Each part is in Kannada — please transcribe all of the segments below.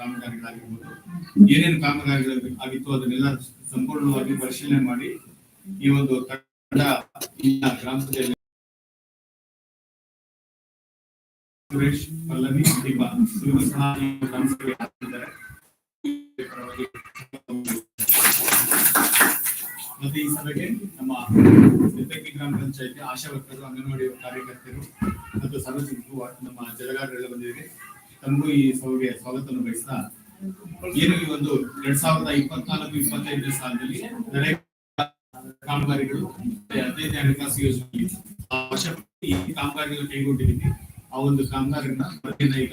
ಕಾಮಗಾರಿಗಳಾಗಿರ್ಬೋದು ಏನೇನು ಕಾಮಗಾರಿಗಳು ಆಗಿತ್ತು ಅದನ್ನೆಲ್ಲ ಸಂಪೂರ್ಣವಾಗಿ ಪರಿಶೀಲನೆ ಮಾಡಿ ಈ ಒಂದು ತಂಡ ಗ್ರಾಮ ಸಭೆಯಲ್ಲಿ ಸುರೇಶ್ ಪಲ್ಲವಿ, ದೀಪ ಇವರು ಸಹ ಗ್ರಾಮ. ಪರವಾಗಿ ಮತ್ತೆ ಈ ಸಭೆಗೆ ನಮ್ಮ ಸಿದ್ದಕ್ಕಿ ಗ್ರಾಮ ಪಂಚಾಯತಿ ಆಶಾ ವರ್ಕರು ಅಂಗನವಾಡಿ ಕಾರ್ಯಕರ್ತರು ಮತ್ತು ಸಾರ್ವಜನಿಕರು ನಮ್ಮ ಜಲಗಾರರೆಲ್ಲ ಬಂದಿದ್ದಾರೆ ತಮಗೂ ಈ ಸಭೆಗೆ ಸ್ವಾಗತವನ್ನು ಬಯಸ್ತಾ, ಏನು ಈ ಒಂದು ಎರಡ್ ಸಾವಿರದ ಇಪ್ಪತ್ನಾಲ್ಕು, ಇಪ್ಪತ್ತೈದನೇ ಸಾಲಿನಲ್ಲಿ ಕಾಮಗಾರಿಗಳು ಹದಿನೈದನೇ ಹಣಕಾಸು ಯೋಜನೆ ವರ್ಷಪಟ್ಟಿ ಈ ಕಾಮಗಾರಿಗಳು ಕೈಗೊಂಡಿದ್ದೀವಿ ಆ ಒಂದು ಕಾಮಗಾರಿನ ಪ್ರತಿದಿನ ಈಗ.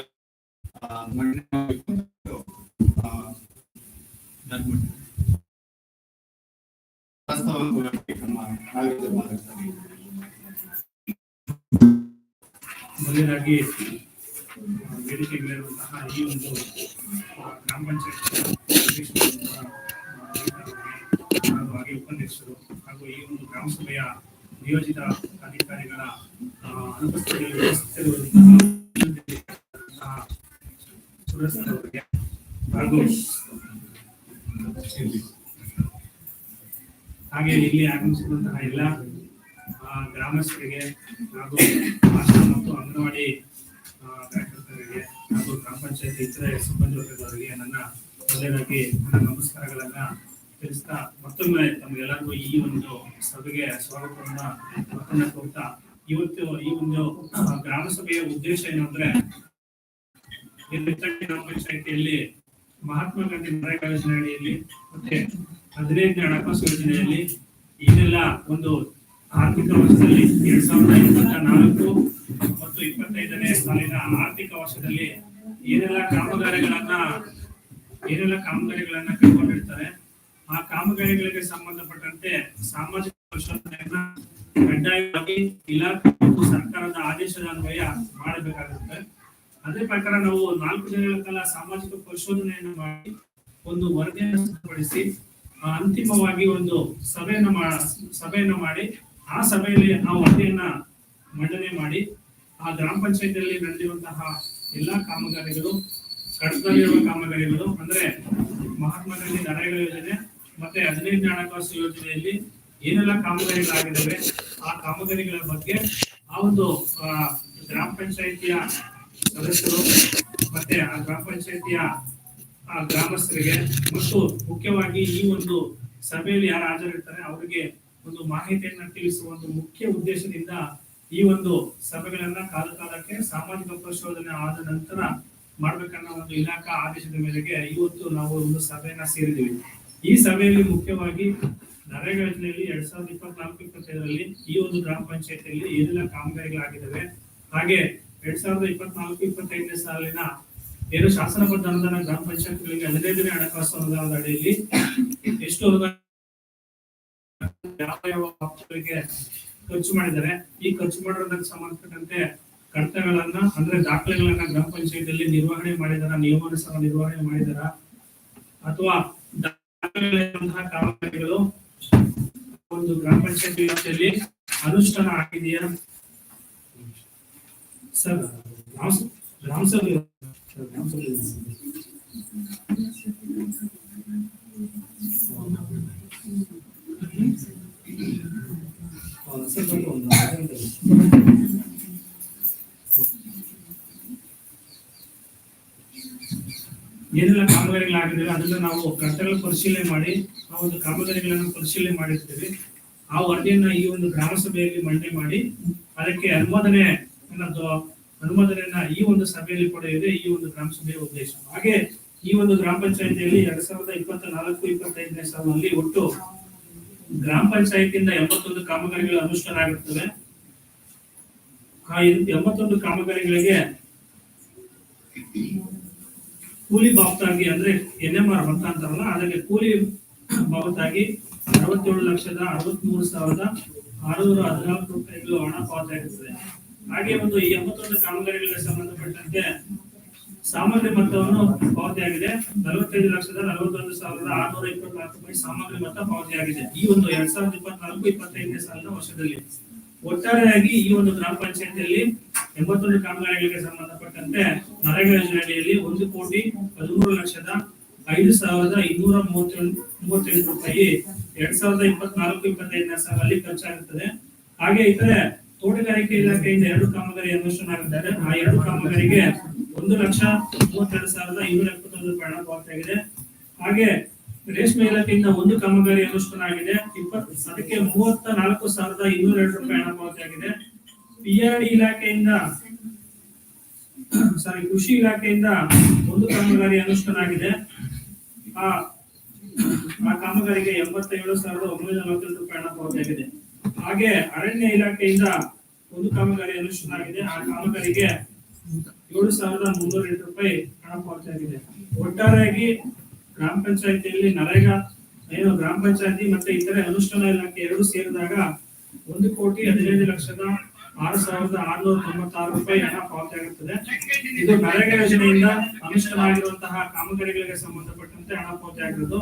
ಮೊದಲನೇದಾಗಿ ವೇದಿಕೆ ಮೇಲಿರುವಂತಹ ಈ ಒಂದು ಗ್ರಾಮ ಪಂಚಾಯತ್ ಹಾಗೂ ಹಾಗೆ ಉಪನ್ಯಾಸರು ಹಾಗೂ ಈ ಒಂದು ಗ್ರಾಮ ಸಭೆಯ ನಿಯೋಜಿತ ಅಧಿಕಾರಿಗಳ ಅನುಪಸ್ಥಿತಿಯಲ್ಲಿ ಹಾಗೂ ಹಾಗೆ ಇಲ್ಲಿ ಆಗಮಿಸಿದಂತಹ ಎಲ್ಲ ಗ್ರಾಮಸ್ಥರಿಗೆ ಹಾಗೂ ಆಶಾ ಮತ್ತು ಅಂಗನವಾಡಿ ಹಾಗೂ ಗ್ರಾಮ ಪಂಚಾಯತಿ ಇತರೆ ಸಿಬ್ಬಂದಿ ನನ್ನ ಮೊದಲಾಗಿ ನನ್ನ ನಮಸ್ಕಾರಗಳನ್ನ ತಿಳಿಸ್ತಾ ಮತ್ತೊಮ್ಮೆ ತಮಗೆಲ್ಲರಿಗೂ ಈ ಒಂದು ಸಭೆಗೆ ಸ್ವಾಗತವನ್ನ ಮತ್ತೊಮ್ಮೆ ಕೊಡ್ತಾ ಇವತ್ತು ಈ ಒಂದು ಗ್ರಾಮ ಸಭೆಯ ಉದ್ದೇಶ ಏನು ಅಂದ್ರೆ ಗ್ರಾಮ ಪಂಚಾಯತಿಯಲ್ಲಿ ಮಹಾತ್ಮ ಗಾಂಧಿ ನರೇಗಾ ಯೋಜನೆ ಅಡಿಯಲ್ಲಿ ಮತ್ತೆ ಹದಿನೈದನೇ ಹಣಕಾಸು ಯೋಜನೆಯಲ್ಲಿ ಏನೆಲ್ಲ ಒಂದು ಆರ್ಥಿಕ ವರ್ಷದಲ್ಲಿ ಎರಡ್ ಸಾವಿರದ ಇಪ್ಪತ್ತ ನಾಲ್ಕು ಮತ್ತು ಇಪ್ಪತ್ತೈದನೇ ಸಾಲಿನ ಆರ್ಥಿಕ ವರ್ಷದಲ್ಲಿ ಏನೆಲ್ಲ ಕಾಮಗಾರಿಗಳನ್ನ ಏನೆಲ್ಲ ಕಾಮಗಾರಿಗಳನ್ನ ಕೈಗೊಂಡಿರ್ತಾರೆ, ಆ ಕಾಮಗಾರಿಗಳಿಗೆ ಸಂಬಂಧಪಟ್ಟಂತೆ ಸಾಮಾಜಿಕ ಪರಿಶೋಧನೆಯನ್ನ ಕಡ್ಡಾಯವಾಗಿ ಇಲಾಖೆ ಸರ್ಕಾರದ ಆದೇಶದ ಅನ್ವಯ ಮಾಡಬೇಕಾಗುತ್ತೆ. ಅದೇ ಪ್ರಕಾರ ನಾವು ನಾಲ್ಕು ದಿನಗಳ ಕಾಲ ಸಾಮಾಜಿಕ ಪರಿಶೋಧನೆಯನ್ನು ಮಾಡಿ ಒಂದು ವರದಿಯನ್ನು ಸಿದ್ಧಪಡಿಸಿ ಅಂತಿಮವಾಗಿ ಒಂದು ಸಭೆಯನ್ನು ಸಭೆಯನ್ನು ಮಾಡಿ ಆ ಸಭೆಯಲ್ಲಿ ಆ ವರದಿಯನ್ನ ಮಂಡನೆ ಮಾಡಿ ಆ ಗ್ರಾಮ ಪಂಚಾಯತಿಯಲ್ಲಿ ನಡೆದಿರುವಂತಹ ಎಲ್ಲಾ ಕಾಮಗಾರಿಗಳು, ಕಡತದಲ್ಲಿರುವ ಕಾಮಗಾರಿಗಳು, ಅಂದ್ರೆ ಮಹಾತ್ಮ ಗಾಂಧಿ ನರೇಗಾ ಯೋಜನೆ ಮತ್ತೆ ಹದಿನೈದನೇ ಹಣಕಾಸು ಯೋಜನೆಯಲ್ಲಿ ಏನೆಲ್ಲ ಕಾಮಗಾರಿಗಳಾಗಿದ್ದಾವೆ, ಆ ಕಾಮಗಾರಿಗಳ ಬಗ್ಗೆ ಆ ಒಂದು ಗ್ರಾಮ ಪಂಚಾಯತಿಯ ಸದಸ್ಯರು ಮತ್ತೆ ಆ ಗ್ರಾಮ ಪಂಚಾಯತಿಯ ಗ್ರಾಮಸ್ಥರಿಗೆ ಮತ್ತು ಮುಖ್ಯವಾಗಿ ಈ ಒಂದು ಸಭೆಯಲ್ಲಿ ಯಾರು ಹಾಜರಿರ್ತಾರೆ, ಅವರಿಗೆ ಒಂದು ಮಾಹಿತಿಯನ್ನ ತಿಳಿಸುವ ಒಂದು ಮುಖ್ಯ ಉದ್ದೇಶದಿಂದ ಈ ಒಂದು ಸಭೆಗಳನ್ನ ಕಾಲ ಕಾಲಕ್ಕೆ ಸಾಮಾಜಿಕ ಪರಿಶೋಧನೆ ಆದ ನಂತರ ಮಾಡ್ಬೇಕನ್ನೋ ಒಂದು ಇಲಾಖಾ ಆದೇಶದ ಮೇರೆಗೆ ಇವತ್ತು ನಾವು ಒಂದು ಸಭೆಯನ್ನ ಸೇರಿದ್ದೀವಿ. ಈ ಸಭೆಯಲ್ಲಿ ಮುಖ್ಯವಾಗಿ ನರೇಗಾ ಯೋಜನೆಯಲ್ಲಿ ಎರಡ್ ಸಾವಿರದ ಇಪ್ಪತ್ನಾಲ್ಕು, ಇಪ್ಪತ್ತೈದರಲ್ಲಿ ಈ ಒಂದು ಗ್ರಾಮ ಪಂಚಾಯತಿಯಲ್ಲಿ ಏನೆಲ್ಲ ಕಾಮಗಾರಿಗಳಾಗಿದ್ದಾವೆ, ಹಾಗೆ ಎರಡ್ ಸಾವಿರದ ಇಪ್ಪತ್ನಾಲ್ಕು, ಇಪ್ಪತ್ತೈದನೇ ಸಾಲಿನ ಏನು ಶಾಸನಬದ್ಧ ಅನುದಾನ ಗ್ರಾಮ ಪಂಚಾಯತ್ಗಳಿಗೆ ಹದಿನೈದನೇ ಹಣಕಾಸು ಅನುದಾನದ ಅಡಿಯಲ್ಲಿ ಎಷ್ಟು ಅನುದಾನ ಖರ್ಚು ಮಾಡಿದ್ದಾರೆ. ಈ ಖರ್ಚು ಮಾಡಿರೋದಕ್ಕೆ ಸಂಬಂಧಪಟ್ಟಂತೆ ಕರ್ತವ್ಯಗಳನ್ನ, ಅಂದ್ರೆ ದಾಖಲೆಗಳನ್ನ ಗ್ರಾಮ ಪಂಚಾಯತಿಯಲ್ಲಿ ನಿರ್ವಹಣೆ ಮಾಡಿದಾರ, ನಿಯಮಾನುಸಾರ ನಿರ್ವಹಣೆ ಮಾಡಿದಾರ, ಅಥವಾ ಕಾಮಗಾರಿಗಳು ಒಂದು ಗ್ರಾಮ ಪಂಚಾಯತ್ ವ್ಯವಸ್ಥೆಯಲ್ಲಿ ಅನುಷ್ಠಾನ ಆಗಿದೆಯಾ? ಸರ್, ಗ್ರಾಮ ಸಭೆ ಏನೆಲ್ಲ ಕಾಮಗಾರಿಗಳಾಗಿದ್ದಾವೆ ಅದನ್ನ ನಾವು ಕರ್ತವ್ಯ ಪರಿಶೀಲನೆ ಮಾಡಿ, ಆ ಒಂದು ಕಾಮಗಾರಿಗಳನ್ನು ಪರಿಶೀಲನೆ ಮಾಡಿರ್ತೀವಿ. ಆ ವರದಿಯನ್ನ ಈ ಒಂದು ಗ್ರಾಮ ಸಭೆಯಲ್ಲಿ ಮಂಡನೆ ಮಾಡಿ, ಅದಕ್ಕೆ ಅನುಮೋದನೆ ಅನ್ನೋದು, ಅನುಮೋದನೆಯನ್ನ ಈ ಒಂದು ಸಭೆಯಲ್ಲಿ ಪಡೆಯುವುದೇ ಈ ಒಂದು ಗ್ರಾಮ ಸಭೆಯ ಉದ್ದೇಶ. ಹಾಗೆ ಈ ಒಂದು ಗ್ರಾಮ ಪಂಚಾಯತಿಯಲ್ಲಿ ಎರಡ್ ಸಾವಿರದ ಇಪ್ಪತ್ತ ನಾಲ್ಕು ಇಪ್ಪತ್ತೈದನೇ ಸಾಲಿನಲ್ಲಿ ಒಟ್ಟು ಗ್ರಾಮ ಪಂಚಾಯತಿಯಿಂದ ಎಂಬತ್ತೊಂದು ಕಾಮಗಾರಿಗಳು ಅನುಷ್ಠಾನ ಆಗಿರ್ತವೆ ಆ ಎಂಬತ್ತೊಂದು ಕಾಮಗಾರಿಗಳಿಗೆ ಕೂಲಿ ಬಾಬ್ತಾಗಿ ಅಂದ್ರೆ ಎನ್ ಎಂ ಆರ್ ಮೊತ್ತ ಅಂತಾರಲ್ಲ, ಅದಕ್ಕೆ ಕೂಲಿ ಬಾಬತ್ತಾಗಿ ಅರವತ್ತೇಳು ಲಕ್ಷದ ಅರವತ್ಮೂರು ಸಾವಿರದ ಆರುನೂರ ಹದಿನಾಲ್ಕು ರೂಪಾಯಿಗಳು ಹಣ ಪಾವತಿಯಾಗುತ್ತದೆ. ಹಾಗೆ ಒಂದು ಎಂಬತ್ತೊಂದು ಕಾಮಗಾರಿಗಳಿಗೆ ಸಂಬಂಧಪಟ್ಟಂತೆ ಸಾಮಗ್ರಿ ಮೊತ್ತವನ್ನು ಪಾವತಿಯಾಗಿದೆ. ನಲವತ್ತೈದು ಲಕ್ಷದ ನಲವತ್ತೊಂದು ಸಾವಿರದ ಆರುನೂರ ಇಪ್ಪತ್ನಾಲ್ಕು ರೂಪಾಯಿ ಸಾಮಗ್ರಿ ಮೊತ್ತ ಪಾವತಿಯಾಗಿದೆ. ಈ ಒಂದು ಎರಡ್ ಸಾವಿರದ ಇಪ್ಪತ್ನಾಲ್ಕು, ಇಪ್ಪತ್ತೈದನೇ ಸಾಲಿನ ವರ್ಷದಲ್ಲಿ. ಒಟ್ಟಾರೆಯಾಗಿ ಈ ಒಂದು ಗ್ರಾಮ ಪಂಚಾಯತಿಯಲ್ಲಿ ಎಂಬತ್ತೊಂದು ಕಾಮಗಾರಿಗಳಿಗೆ ಸಂಬಂಧಪಟ್ಟಂತೆ ನರೇಗಾ ಯೋಜನೆಯಲ್ಲಿ ಒಂದು ಕೋಟಿ ಹದಿಮೂರು ಲಕ್ಷದ ಐದು ಸಾವಿರದ ಇನ್ನೂರ ಮೂವತ್ತೆಂಟು ರೂಪಾಯಿ, ಎರಡ್ ಸಾವಿರದ ಇಪ್ಪತ್ನಾಲ್ಕು, ಇಪ್ಪತ್ತೈದನೇ ಸಾಲಲ್ಲಿ ಖರ್ಚಾಗುತ್ತದೆ. ಹಾಗೆ ಇತರೆ ತೋಟಗಾರಿಕೆ ಇಲಾಖೆಯಿಂದ ಎರಡು ಕಾಮಗಾರಿ ಅನುಷ್ಠಾನ ಆಗಿದ್ದಾರೆ ಆ ಎರಡು ಕಾಮಗಾರಿಗೆ ಒಂದು ಲಕ್ಷ ಮೂವತ್ತೆರಡು ಸಾವಿರದ ಇನ್ನೂರ ಎಪ್ಪತ್ತೊಂದು ರೂಪಾಯಿ ಪಾವತಿಯಾಗಿದೆ. ಹಾಗೆ ರೇಷ್ಮೆ ಇಲಾಖೆಯಿಂದ ಒಂದು ಕಾಮಗಾರಿ ಅನುಷ್ಠಾನ ಆಗಿದೆ. ಇಪ್ಪತ್ ಅದಕ್ಕೆ ಮೂವತ್ತ ನಾಲ್ಕು ಸಾವಿರದ ಇನ್ನೂರ ಎರಡು ರೂಪಾಯಿ ಹಣ ಪಾವತಿಯಾಗಿದೆ. ಪಿಆರ್ಡಿ ಇಲಾಖೆಯಿಂದ ಸಾರಿ ಕೃಷಿ ಇಲಾಖೆಯಿಂದ ಒಂದು ಕಾಮಗಾರಿ ಅನುಷ್ಠಾನ ಆಗಿದೆ. ಆ ಆ ಕಾಮಗಾರಿಗೆ ಎಂಬತ್ತೇಳು ಸಾವಿರದ ಒಂಬೈನೂರ ನಲವತ್ತೆಂಟು ರೂಪಾಯಿ ಹಣ ಪಾವತಿಯಾಗಿದೆ ಹಾಗೆ ಅರಣ್ಯ ಇಲಾಖೆಯಿಂದ ಒಂದು ಕಾಮಗಾರಿ ಅನುಷ್ಠಾನ ಆಗಿದೆ. ಆ ಕಾಮಗಾರಿಗೆ ಏಳು ಸಾವಿರದ ಮುನ್ನೂರ ಎಂಟು ರೂಪಾಯಿ ಹಣ ಪಾವತಿಯಾಗಿದೆ ಒಟ್ಟಾರೆಯಾಗಿ ಗ್ರಾಮ ಪಂಚಾಯತಿಯಲ್ಲಿ ನರೇಗಾ, ಏನು ಗ್ರಾಮ ಪಂಚಾಯತಿ ಮತ್ತೆ ಇತರೆ ಅನುಷ್ಠಾನ ಇಲಾಖೆ ಎರಡು ಸೇರಿದಾಗ ಒಂದು ಕೋಟಿ ಹದಿನೈದು ಲಕ್ಷದ ಆರು ಸಾವಿರದ ಆರುನೂರ ತೊಂಬತ್ತಾರು ರೂಪಾಯಿ ಹಣ ಪಾವತಿಯಾಗುತ್ತದೆ. ಇದು ನರೇಗಾ ಯೋಜನೆಯಿಂದ ಅನುಷ್ಠಾನವಾಗಿರುವಂತಹ ಕಾಮಗಾರಿಗಳಿಗೆ ಸಂಬಂಧಪಟ್ಟಂತೆ ಹಣ ಪಾವತಿ ಆಗಿರೋದು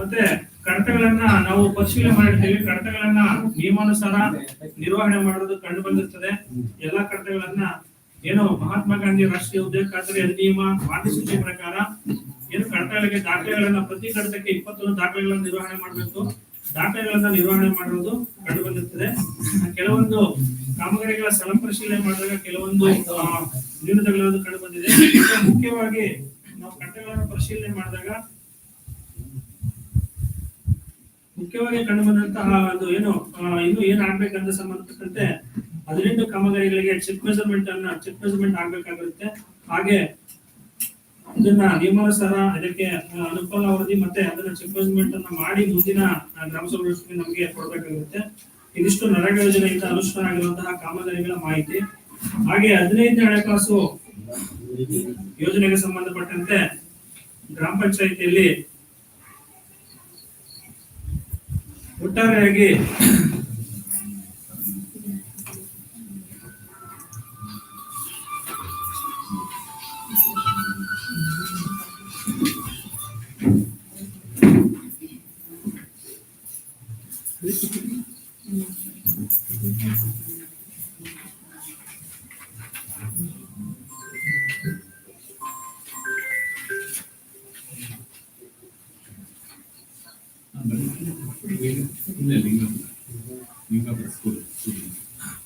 ಮತ್ತೆ ಕಡತಗಳನ್ನ ನಾವು ಪರಿಶೀಲನೆ ಮಾಡಿರ್ತೀವಿ. ಕಡತಗಳನ್ನ ನಿಯಮಾನುಸಾರ ನಿರ್ವಹಣೆ ಮಾಡೋದು ಕಂಡು ಬಂದಿರ್ತದೆ. ಎಲ್ಲಾ ಕಡತಗಳನ್ನ ಏನು ಮಹಾತ್ಮ ಗಾಂಧಿ ರಾಷ್ಟ್ರೀಯ ಉದ್ಯೋಗ ಖಾತರಿ ಅಧಿನಿಯಮ ಮಾರ್ಗಸೂಚಿ ಪ್ರಕಾರ ಏನು ಕಡತಗಳಿಗೆ ದಾಖಲೆಗಳನ್ನ ಪ್ರತಿ ಕಡತಕ್ಕೆ ಇಪ್ಪತ್ತೊಂದು ದಾಖಲೆಗಳನ್ನ ನಿರ್ವಹಣೆ ಮಾಡಬೇಕು. ದಾಖಲೆಗಳನ್ನ ನಿರ್ವಹಣೆ ಮಾಡಿರೋದು ಕಂಡು ಬಂದಿರ್ತದೆ ಕೆಲವೊಂದು ಕಾಮಗಾರಿಗಳ ಸ್ಥಳ ಪರಿಶೀಲನೆ ಮಾಡಿದಾಗ ಕೆಲವೊಂದು ನ್ಯೂನತೆಗಳು ಕಂಡು ಬಂದಿದೆ ಮುಖ್ಯವಾಗಿ ನಾವು ಕಟ್ಟೆಗಳನ್ನು ಪರಿಶೀಲನೆ ಮಾಡಿದಾಗ ಮುಖ್ಯವಾಗಿ ಕಂಡು ಬಂದಂತಹ ಒಂದು ಏನು ಇನ್ನು ಏನ್ ಆಗ್ಬೇಕಂತ ಸಂಬಂಧಪಟ್ಟಂತೆ, ಹದಿನೆಂಟು ಕಾಮಗಾರಿಗಳಿಗೆ ಚೆಕ್ ಮೆಜರ್ಮೆಂಟ್ ಅನ್ನ ಚೆಕ್ ಮೆಜರ್ಮೆಂಟ್ ಆಗ್ಬೇಕಾಗಿರುತ್ತೆ. ಹಾಗೆ ಇದನ್ನ ನಿಯಮಾನುಸಾರ ಅದಕ್ಕೆ ಅನುಕೂಲ ವರದಿ ಮತ್ತೆ ಅದನ್ನ ಚೆಕ್ಮೆಂಟ್ ಅನ್ನ ಮಾಡಿ ಮುಂದಿನ ಗ್ರಾಮ ಸಭೆ ನಮಗೆ ಕೊಡ್ಬೇಕಾಗುತ್ತೆ. ಇದಿಷ್ಟು ನರೇಗಾ ಯೋಜನೆಯಿಂದ ಅನುಷ್ಠಾನ ಆಗಿರುವಂತಹ ಕಾಮಗಾರಿಗಳ ಮಾಹಿತಿ. ಹಾಗೆ ಹದಿನೈದನೇ ಹಣಕಾಸು ಯೋಜನೆಗೆ ಸಂಬಂಧಪಟ್ಟಂತೆ ಗ್ರಾಮ ಪಂಚಾಯಿತಿಯಲ್ಲಿ ಒಟ್ಟಾರೆಯಾಗಿ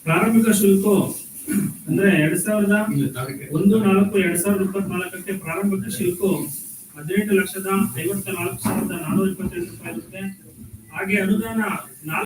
ಪ್ರಾರಂಭಿಕ ಶುಲ್ಕ ಅಂದ್ರೆ ಎರಡ್ ಸಾವಿರದ ಒಂದು ನಾಲ್ಕು ಎರಡ್ ಸಾವಿರದ ಇಪ್ಪತ್ನಾಲ್ಕಕ್ಕೆ ಪ್ರಾರಂಭಿಕ ಶುಲ್ಕ ಹದಿನೆಂಟು ಲಕ್ಷದ ಐವತ್ತ ನಾಲ್ಕು ಸಾವಿರದ ನಾನೂರ ಇಪ್ಪತ್ತೆಂಟು ರೂಪಾಯಿ ಇರುತ್ತೆ. ಹಾಗೆ ಅನುದಾನ